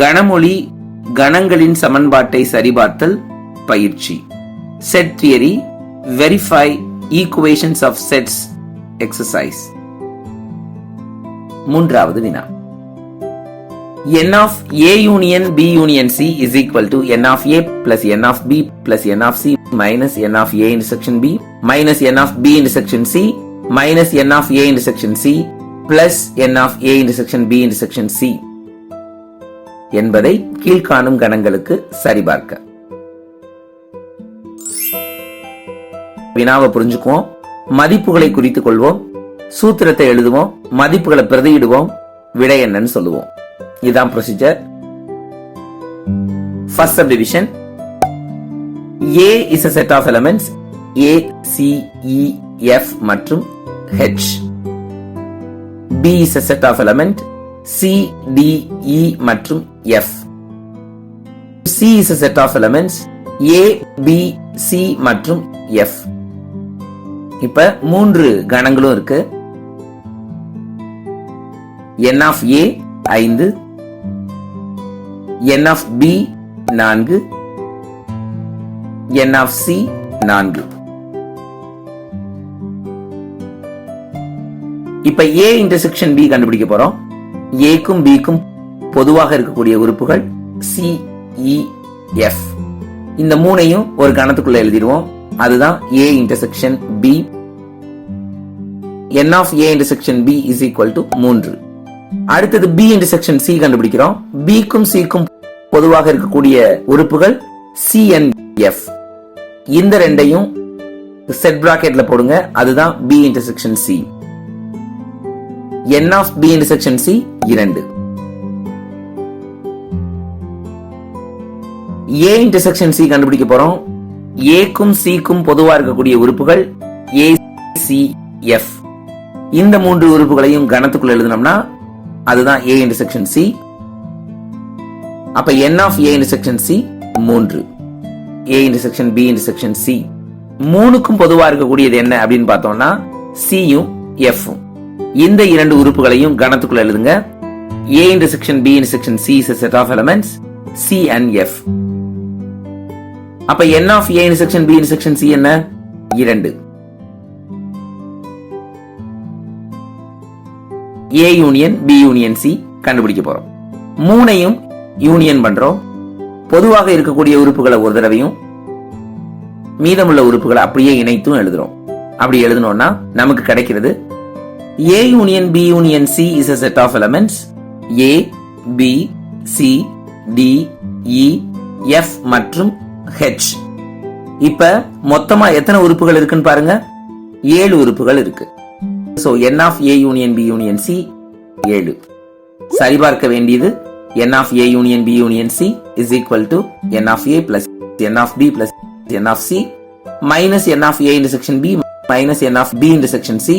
கணமொழி கணங்களின் சமன்பாட்டை சரிபார்த்தல் பயிற்சி set theory verify equations of sets exercise மூன்றாவது வினா n of a union b union c is equal to n of a plus n of b plus n of c minus n of a intersection b minus n of b intersection c minus n of a intersection c plus n of a intersection b intersection c என்பதை கீழ்காணும் கணங்களுக்கு சரிபார்க்க. வினாவை புரிஞ்சுக்குவோம். மதிப்புகளை குறித்துக் கொள்வோம். சூத்திரத்தை எழுதுவோம். மதிப்புகளை பிரதியிடுவோம். விடை என்னன்னு சொல்லுவோம். இதுதான் procedure first subdivision A is a set of elements A C E F மற்றும் H B is a set of element C D E மற்றும் F C is a set of elements A B C மற்றும் F இப்ப மூன்று கணங்களும் இருக்கு. என் of ஏ ஐந்து. என் of B நான்கு. என் of C நான்கு. இப்ப ஏ இன்டர்செக்ஷன் பி கண்டுபிடிக்க போறோம். ஏக்கும் பிக்கும் பொதுவாக இருக்கக்கூடிய உறுப்புகள் சிஇஎஃப் e, இந்த மூணையும் ஒரு கணத்துக்குள்ள எழுதிடுவோம். அதுதான் A intersection B N of A intersection B is equal to மூன்று. அடுத்தது பி இன்டர்செக்ஷன் சி கண்டுபிடிக்கிறோம். பிக்கும் சிக்கும் பொதுவாக இருக்கக்கூடிய உறுப்புகள் சிஎன்எஃப் இந்த ரெண்டையும் செட் பிராக்கெட்ல போடுங்க. அதுதான் B intersection C N of B intersection C இரண்டு. ஏ இன்டர்செக்ஷன் சி கண்டுபிடிக்க போறோம். ஏக்கும் சிக்கும் பொதுவா இருக்கக்கூடிய உறுப்புகள் ஏ சி எஃப் இந்த மூன்று உறுப்புகளையும் கணத்துக்குள்ள எழுதினோம்னா அதுதான் ஏ இன்டர்செக்ஷன் சி அப்ப N of A intersection C மூன்று. A intersection B intersection C மூணுக்கும் பொதுவா இருக்கக்கூடியது என்ன அப்படின்னு பார்த்தோம்னா சியும் எஃப்பும் இந்த இரண்டு உறுப்புகளையும் கணத்துக்குள்ள எழுதுங்க. A intersection B intersection C is set of elements C and F அப்ப N of A intersection B intersection C என்ன? இரண்டு. A union B union C கண்டுபிடிக்க போறோம். மூணையும் யூனியன் பண்றோம். பொதுவாக இருக்கக்கூடிய உறுப்புகளை ஒரு தடவையும் மீதமுள்ள உறுப்புகளை அப்படியே இணைத்தும் எழுதுறோம். அப்படி எழுதணும்னா நமக்கு கிடைக்கிறது A union B union C is a set of elements A B C D E F மற்றும் ஹெச் இப்ப மொத்தமா எத்தனை உறுப்புகள் இருக்குன்னு பாருங்க. ஏழு உறுப்புகள் இருக்கு. So N of A union B union C ஏழு. சரிபார்க்க வேண்டியது N of A union B union C is equal to N of A plus N of B plus N of C minus N of A intersection B minus N of B intersection C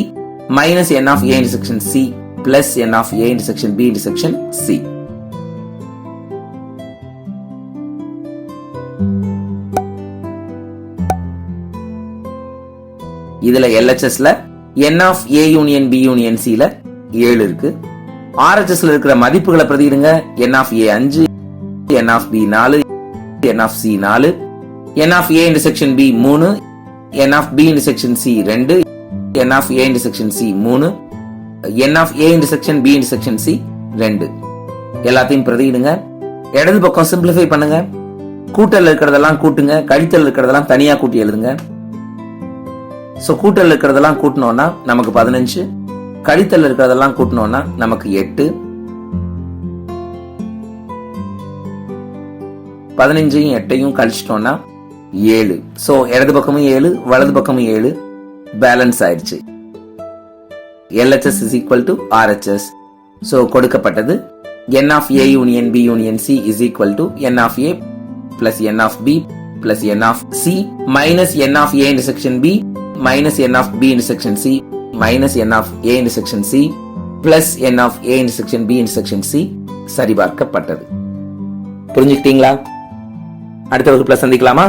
minus N of A intersection C plus N of A intersection B intersection C இதுல எல்ஹெச்எஸ்ல N of A union B union சில ஏழு இருக்கு. ஆர்ஹெச்எஸ்ல இருக்கிற மதிப்புகளை பிரதிடுங்க என் of ஏ அஞ்சு என் of B நாலு N of C நாலு N of A intersection B மூணு N of B intersection C ரெண்டு N of A intersection C மூணு N of A intersection B intersection C ரெண்டு. எல்லாத்தையும் பிரதியிடுங்க. இடது பக்கம் சிம்பிளிஃபை பண்ணுங்க. கூட்டல் இருக்கிறதெல்லாம் கூட்டுங்க. கழித்தல் இருக்கிறதெல்லாம் தனியாக கூட்டி எழுதுங்க. ஸோ கூட்டல் இருக்கிறதெல்லாம் கூட்டினோன்னா நமக்கு பதினஞ்சு. கழித்தல் இருக்கிறதெல்லாம் கூட்டினோன்னா நமக்கு எட்டு. பதினஞ்சையும் எட்டையும் கழிச்சிட்டோம்னா ஏழு. ஸோ இடது பக்கமும் ஏழு வலது பக்கமும் ஏழு. பேலன்ஸ் ஆயிடுச்சு. LHS is equal to RHS so கொடுக்கப்பட்டது N of A union B union C is equal to N of A plus N of B plus N of C minus N of A intersection B minus N of B intersection C minus N of A intersection C plus N of A intersection B intersection C சரிபார்க்கப்பட்டது. புரிஞ்சுக்கிட்டீங்களா? அடுத்த வகுப்புல சந்திக்கலாமா?